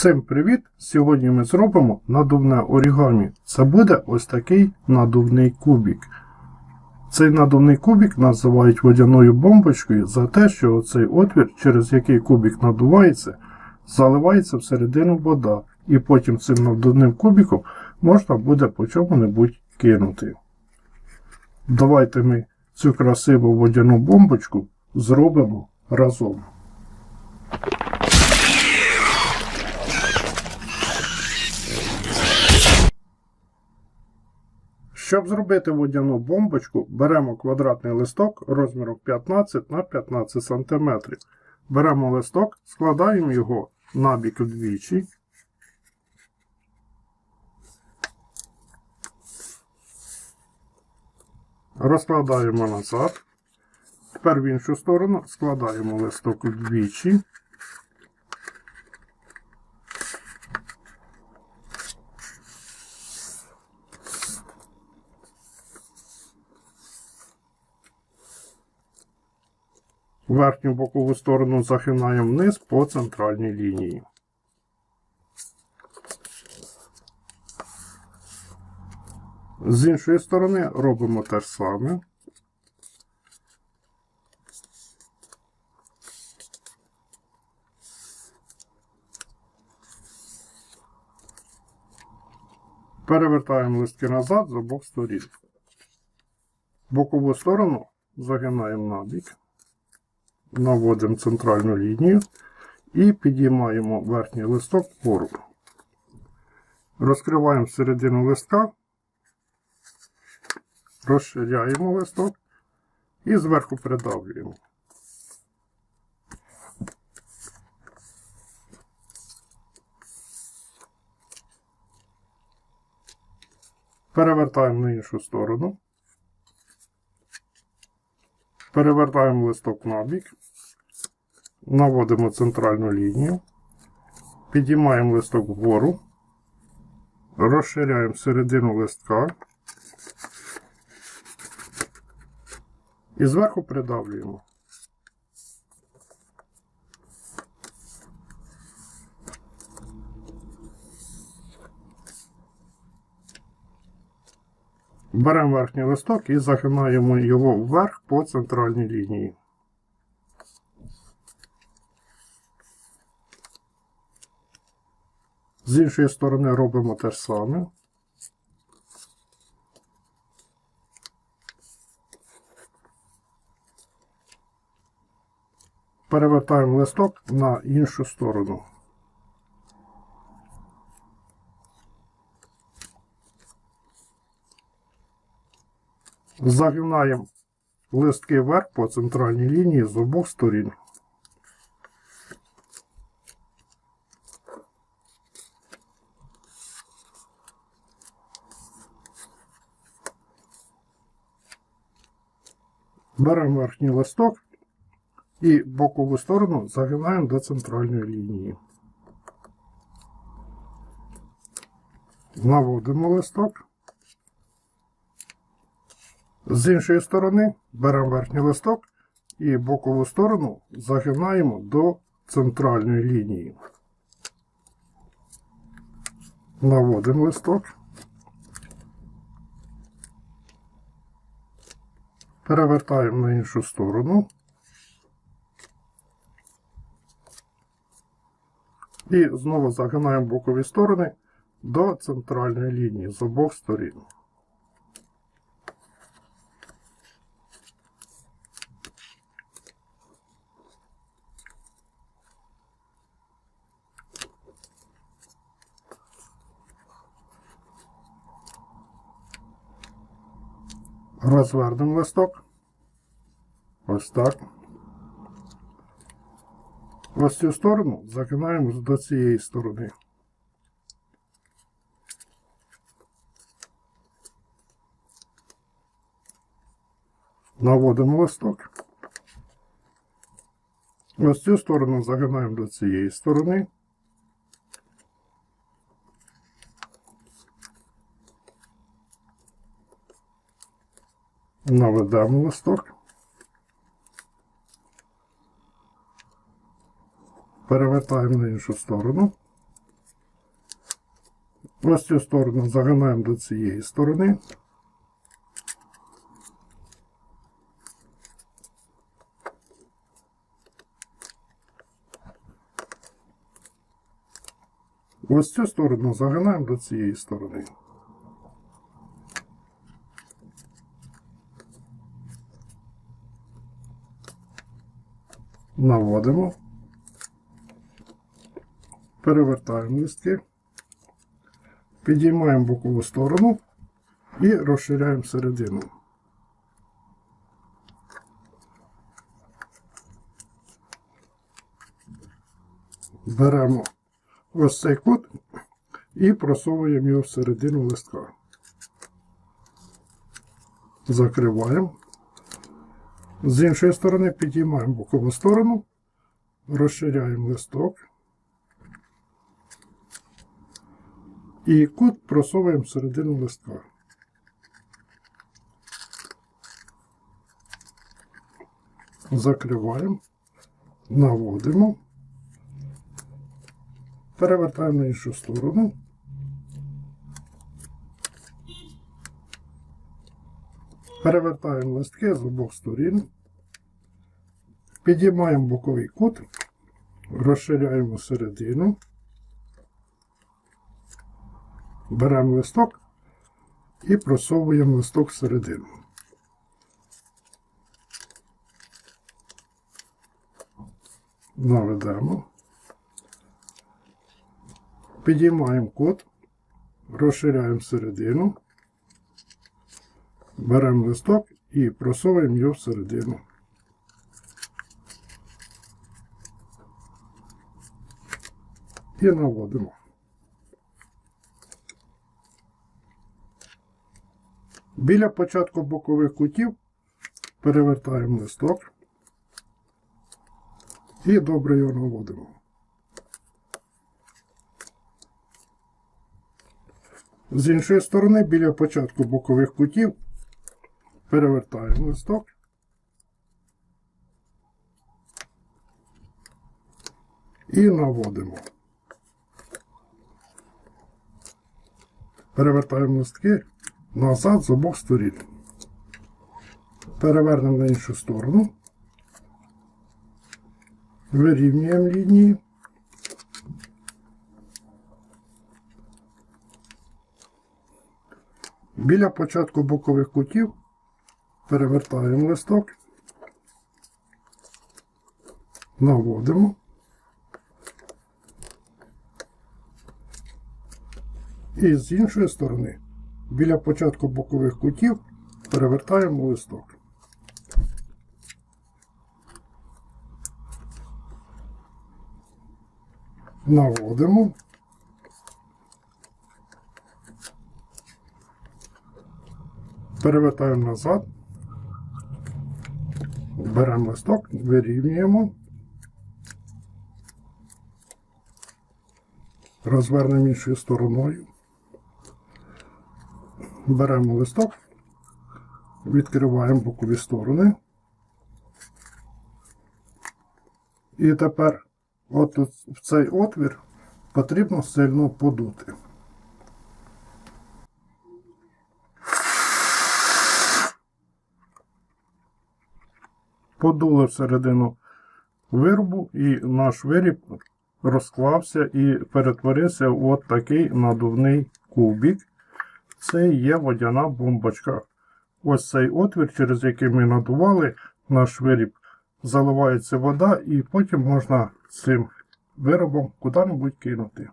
Всім привіт! Сьогодні ми зробимо надувне орігамі. Це буде ось такий надувний кубик. Цей надувний кубик називають водяною бомбочкою за те, що оцей отвір, через який кубик надувається, заливається всередину вода, і потім цим надувним кубиком можна буде по чому-небудь кинути. Давайте ми цю красиву водяну бомбочку зробимо разом. Щоб зробити водяну бомбочку, беремо квадратний листок розміром 15 на 15 см. Беремо листок, складаємо його набік вдвічі. Розкладаємо назад. Тепер в іншу сторону складаємо листок вдвічі. Верхню бокову сторону загинаємо вниз по центральній лінії. З іншої сторони робимо те ж саме. Перевертаємо листки назад з обох сторін. Бокову сторону загинаємо набік наводимо центральну лінію і підіймаємо верхній листок вгору. Розкриваємо середину листка, розширяємо листок і зверху придавлюємо. Перевертаємо на іншу сторону. Перевертаємо листок на бік, наводимо центральну лінію, підіймаємо листок вгору, розширяємо середину листка. І зверху придавлюємо. Беремо верхній листок і загинаємо його вверх по центральній лінії. З іншої сторони робимо те ж саме. Перевертаємо листок на іншу сторону. Загинаємо листки вверх по центральній лінії з обох сторін. Беремо верхній листок і бокову сторону загинаємо до центральної лінії. Наводимо листок. З іншої сторони беремо верхній листок і бокову сторону загинаємо до центральної лінії. Наводимо листок. Перевертаємо на іншу сторону. І знову загинаємо бокові сторони до центральної лінії з обох сторін. Розвернемо листок. Ось так. Ось цю сторону загинаємо до цієї сторони. Наводимо листок. Ось цю сторону загинаємо до цієї сторони. Наведемо листок. Перевертаємо на іншу сторону. Ось цю сторону загинаємо до цієї сторони. Ось цю сторону загинаємо до цієї сторони. Наводимо. Перевертаємо листки. Підіймаємо бокову сторону і розширяємо середину. Беремо ось цей кут і просовуємо його всередину листка. Закриваємо. З іншої сторони підіймаємо бокову сторону, розширяємо листок. І кут просовуємо всередину листка. Закриваємо, наводимо, перевертаємо на іншу сторону. Перевертаємо листки з обох сторін. Підіймаємо боковий кут, розширяємо середину. Беремо листок і просовуємо листок всередину. Наведемо. Підіймаємо кут, розширяємо середину. Беремо листок і просовуємо його всередину. І наводимо. Біля початку бокових кутів перевертаємо листок і добре його наводимо. З іншої сторони, біля початку бокових кутів перевертаємо листок. І наводимо. Перевертаємо листки назад з обох сторін. Перевернемо на іншу сторону. Вирівнюємо лінії. Біля початку бокових кутів перевертаємо листок, наводимо. І з іншої сторони, біля початку бокових кутів перевертаємо листок. Наводимо. Перевертаємо назад. Беремо листок, вирівнюємо. Розвернемо іншою стороною. Беремо листок, відкриваємо бокові сторони. І тепер от в цей отвір потрібно сильно подути. Подули всередину виробу, і наш виріб розклався і перетворився в от такий надувний кубик. Це є водяна бомбочка. Ось цей отвір, через який ми надували наш виріб, заливається вода, і потім можна цим виробом куди-небудь кинути.